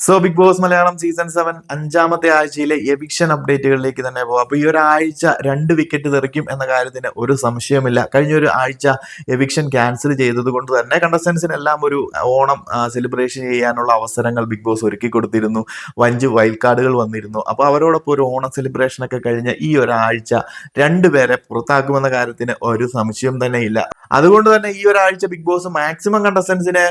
So big boss Malayalam season seven അഞ്ചാമത്തെ ആഴ്ചയിലെ eviction അപ്ഡേറ്റുകളിലേക്ക് തന്നെ പോകാം. അപ്പൊ ഈ ആഴ്ച രണ്ട് വിക്കറ്റ് തെറിക്കും എന്ന കാര്യത്തിന് ഒരു സംശയമില്ല കഴിഞ്ഞ ഒരു ആഴ്ച എവിക്ഷൻ ക്യാൻസൽ ചെയ്തത് കൊണ്ട് തന്നെ കണ്ടസ്റ്റൻസിനെല്ലാം ഒരു ഓണം സെലിബ്രേഷൻ ചെയ്യാനുള്ള അവസരങ്ങൾ ബിഗ് ബോസ് ഒരുക്കി കൊടുത്തിരുന്നു. വഞ്ച് വൈൽഡ് കാർഡുകൾ വന്നിരുന്നു. അപ്പൊ അവരോടൊപ്പം ഒരു ഓണം സെലിബ്രേഷൻ ഒക്കെ കഴിഞ്ഞ ഈ ഒരാഴ്ച രണ്ടുപേരെ പുറത്താക്കുമെന്ന കാര്യത്തിന് ഒരു സംശയം തന്നെ ഇല്ല. അതുകൊണ്ട് തന്നെ ഈ ഒരാഴ്ച ബിഗ് ബോസ് മാക്സിമം കണ്ടസ്റ്റൻസിനെ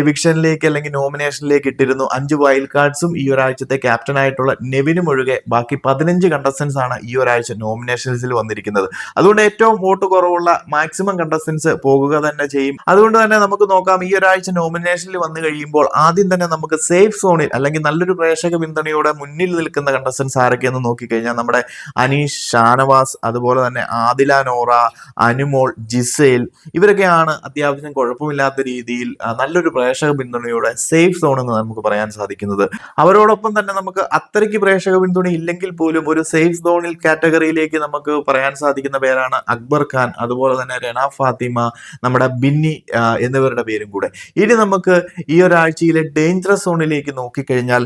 എവിക്ഷനിലേക്ക് അല്ലെങ്കിൽ നോമിനേഷനിലേക്ക് ഇട്ടിരുന്നു. അഞ്ച് വൈൽഡ് കാർഡ്സും ഈ ഒരാഴ്ചത്തെ ക്യാപ്റ്റൻ ആയിട്ടുള്ള നെവിനും ഒഴികെ ബാക്കി പതിനഞ്ച് കണ്ടസ്റ്റൻസ് ആണ് ഈ ഒരാഴ്ച നോമിനേഷൻസിൽ വന്നിരിക്കുന്നത്. അതുകൊണ്ട് ഏറ്റവും വോട്ട് കുറവുള്ള മാക്സിമം കണ്ടസ്റ്റൻസ് പോകുക തന്നെ ചെയ്യും. അതുകൊണ്ട് തന്നെ നമുക്ക് നോക്കാം ഈ ഒരാഴ്ച നോമിനേഷനിൽ വന്നു കഴിയുമ്പോൾ ആദ്യം തന്നെ നമുക്ക് സേഫ് സോണിൽ അല്ലെങ്കിൽ നല്ലൊരു പ്രേക്ഷക പിന്തുണയോടെ മുന്നിൽ നിൽക്കുന്ന കണ്ടസ്റ്റൻസ് ആരൊക്കെയെന്ന് നോക്കിക്കഴിഞ്ഞാൽ നമ്മുടെ അനീഷ് ഷാനവാസ് അതുപോലെ തന്നെ ആദില നോറ അനുമോൾ ജിസേൽ ഇവരൊക്കെയാണ് അത്യാവശ്യം കുഴപ്പമില്ലാത്ത രീതിയിൽ നല്ലൊരു പ്രേക്ഷക പിന്തുണയോടെ സേഫ് സോൺ എന്ന് നമുക്ക് പറയാൻ സാധിക്കുന്നത്. അവരോടൊപ്പം തന്നെ നമുക്ക് അത്രയ്ക്ക് പ്രേക്ഷക പിന്തുണ ഇല്ലെങ്കിൽ പോലും ഒരു സേഫ് സോണിൽ കാറ്റഗറിയിലേക്ക് നമുക്ക് പറയാൻ സാധിക്കുന്ന പേരാണ് അക്ബർ ഖാൻ അതുപോലെ തന്നെ രണ ഫാത്തിമ നമ്മുടെ ബിന്നി എന്നിവരുടെ പേരും കൂടെ. ഇനി നമുക്ക് ഈ ഒരാഴ്ചയിലെ ഡേഞ്ചറസ് സോണിലേക്ക് നോക്കിക്കഴിഞ്ഞാൽ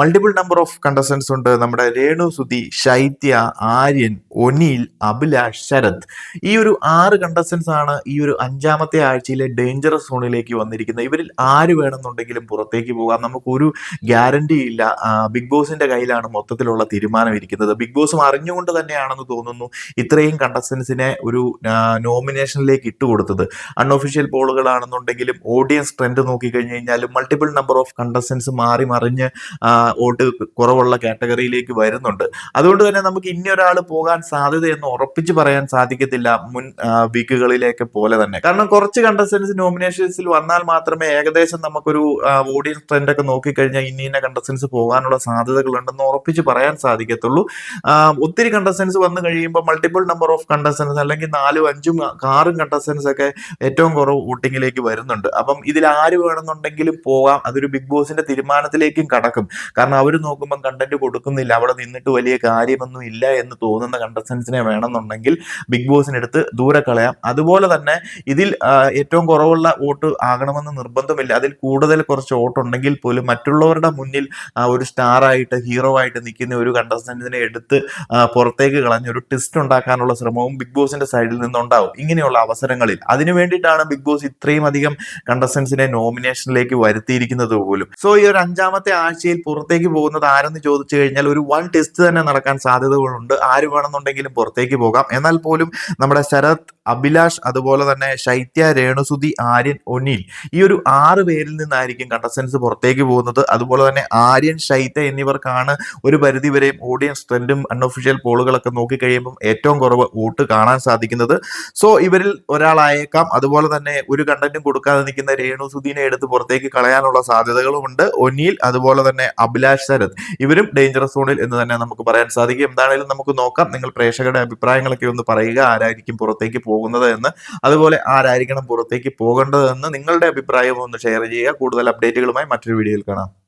മൾട്ടിപ്പിൾ നമ്പർ ഓഫ് കണ്ടസ്റ്റൻസ് ഉണ്ട്. നമ്മുടെ രേണു സുധി ശൈത്യ ആര്യൻ ഒനിൽ അഭിലാഷ് ശരത്. ഈ ഒരു ആറ് കണ്ടസ്റ്റൻസ് ആണ് ഒരു അഞ്ചാമത്തെ ആഴ്ചയിലെ ഡേഞ്ചറസ് സോണിലേക്ക് വന്നിരിക്കുന്നത് ഇവരിൽ ആര് വേണമെന്നുണ്ടെങ്കിലും പുറത്തേക്ക് പോകാം. നമുക്കൊരു ഗ്യാരണ്ടി ഇല്ല. ബിഗ് ബോസിന്റെ കയ്യിലാണ് മൊത്തത്തിലുള്ള തീരുമാനം ഇരിക്കുന്നത്. ബിഗ് ബോസും അറിഞ്ഞുകൊണ്ട് തന്നെയാണെന്ന് തോന്നുന്നു ഇത്രയും കണ്ടസ്റ്റൻസിനെ ഒരു നോമിനേഷനിലേക്ക് ഇട്ടുകൊടുത്തത് അൺഒഫീഷ്യൽ പോളുകളാണെന്നുണ്ടെങ്കിലും ഓഡിയൻസ് ട്രെൻഡ് നോക്കിക്കഴിഞ്ഞ് കഴിഞ്ഞാൽ മൾട്ടിപ്പിൾ നമ്പർ ഓഫ് കണ്ടസ്റ്റൻസ് മാറി മറിഞ്ഞ് വോട്ട് കുറവുള്ള കാറ്റഗറിയിലേക്ക് വരുന്നുണ്ട്. അതുകൊണ്ട് തന്നെ നമുക്ക് ഇനി ഒരാൾ പോകാൻ സാധ്യതയെന്ന് ഉറപ്പിച്ച് പറയാൻ സാധിക്കത്തില്ല. മുൻ വീക്കുകളിലേക്ക് പോലെ തന്നെ. കാരണം കുറച്ച് കണ്ടസ്റ്റൻസ് നോമിനേഷൻസിൽ വന്നാൽ മാത്രമേ ഏകദേശം നമുക്കൊരു ഓഡിയൻസ് ട്രെൻഡ് ഒക്കെ നോക്കിക്കഴിഞ്ഞാൽ ഇന്ന ഇന്ന കണ്ടസ്റ്റൻസ് പോകാനുള്ള സാധ്യതകൾ ഉണ്ടെന്ന് ഉറപ്പിച്ച് പറയാൻ സാധിക്കത്തുള്ളൂ. ഒത്തിരി കണ്ടസ്റ്റൻസ് വന്നു കഴിയുമ്പോൾ മൾട്ടിപ്പിൾ നമ്പർ ഓഫ് കണ്ടസ്റ്റൻസ് അല്ലെങ്കിൽ നാലും അഞ്ചും ആറും കണ്ടസ്റ്റൻസ് ഒക്കെ ഏറ്റവും കുറവ് വോട്ടിങ്ങിലേക്ക് വരുന്നുണ്ട്. അപ്പം ഇതിൽ ആര് വേണമെന്നുണ്ടെങ്കിലും പോകാം. അതൊരു ബിഗ് ബോസിന്റെ തീരുമാനത്തിലേക്കും കടക്കും. കാരണം അവർ നോക്കുമ്പോൾ കണ്ടന്റ് കൊടുക്കുന്നില്ല. അവിടെ നിന്നിട്ട് വലിയ കാര്യമൊന്നും ഇല്ല എന്ന് തോന്നുന്ന കണ്ടസ്റ്റൻസിനെ വേണമെന്നുണ്ടെങ്കിൽ ബിഗ് ബോസിനെടുത്ത് ദൂരെ കളയാം. അതുപോലെ തന്നെ ഇതിൽ ഏറ്റവും കുറവുള്ള വോട്ട് ആകണമെന്ന് നിർബന്ധമില്ല. അതിൽ കൂടുതൽ കുറച്ച് വോട്ട് ഉണ്ടെങ്കിൽ പോലും മറ്റുള്ളവരുടെ മുന്നിൽ ഒരു സ്റ്റാർ ആയിട്ട് ഹീറോ ആയിട്ട് നിൽക്കുന്ന ഒരു കണ്ടസ്റ്റന്റിനെ എടുത്ത് പുറത്തേക്ക് കളഞ്ഞ് ഒരു ട്വിസ്റ്റ് ഉണ്ടാക്കാനുള്ള ശ്രമവും ബിഗ് ബോസിന്റെ സൈഡിൽ നിന്നുണ്ടാവും ഇങ്ങനെയുള്ള അവസരങ്ങളിൽ. അതിനു വേണ്ടിയിട്ടാണ് ബിഗ് ബോസ് ഇത്രയും അധികം കണ്ടസ്റ്റൻസിനെ നോമിനേഷനിലേക്ക് വരുത്തിയിരിക്കുന്നത് പോലും. സോ ഈ ഒരു അഞ്ചാമത്തെ ആഴ്ചയിൽ പുറത്തേക്ക് പോകുന്നത് ആരെന്ന് ചോദിച്ചു കഴിഞ്ഞാൽ ഒരു വൺ ടെസ്റ്റ് തന്നെ നടക്കാൻ സാധ്യതകളുണ്ട്. ആര് വേണമെന്നുണ്ടെങ്കിലും പുറത്തേക്ക് പോകാം. എന്നാൽ പോലും നമ്മുടെ ശരത് അഭിലാഷ് അതുപോലെ തന്നെ ശൈത്യ രേണുസുതി ആര്യൻ ഒനിൽ. ഈ ഒരു ആറ് പേരിൽ നിന്നായിരിക്കും കണ്ടസ്റ്റൻസ് പുറത്തേക്ക് പോകുന്നത്. അതുപോലെ തന്നെ ആര്യൻ ശൈത്യ എന്നിവർക്കാണ് ഒരു പരിധിവരെയും ഓഡിയൻസ് ട്രെൻഡും അൺഒഫീഷ്യൽ പോളുകളൊക്കെ നോക്കിക്കഴിയുമ്പം ഏറ്റവും കുറവ് വോട്ട് കാണാൻ സാധിക്കുന്നത്. സോ ഇവരിൽ ഒരാളായേക്കാം. അതുപോലെ തന്നെ ഒരു കണ്ടന്റും കൊടുക്കാതെ നിൽക്കുന്ന രേണുസുദീനെ എടുത്ത് പുറത്തേക്ക് കളയാനുള്ള സാധ്യതകളുമുണ്ട്. ഒനിൽ അതുപോലെ തന്നെ അഭിലാഷ് ശരത്. ഇവരും ഡേഞ്ചറസ് സോണിൽ എന്ന് തന്നെ നമുക്ക് പറയാൻ സാധിക്കും. എന്താണെങ്കിലും നമുക്ക് നോക്കാം. നിങ്ങൾ പ്രേക്ഷകരുടെ അഭിപ്രായങ്ങളൊക്കെ ഒന്ന് പറയുക. ആരായിരിക്കും പുറത്തേക്ക് പോകുന്നത് എന്ന്. അതുപോലെ ആരായിരിക്കണം പുറത്തേക്ക് പോകേണ്ടതെന്ന് നിങ്ങളുടെ അഭിപ്രായം ഒന്ന് ഷെയർ ചെയ്യുക. കൂടുതൽ അപ്ഡേറ്റുകളുമായി മറ്റൊരു വീഡിയോയിൽ കാണാം.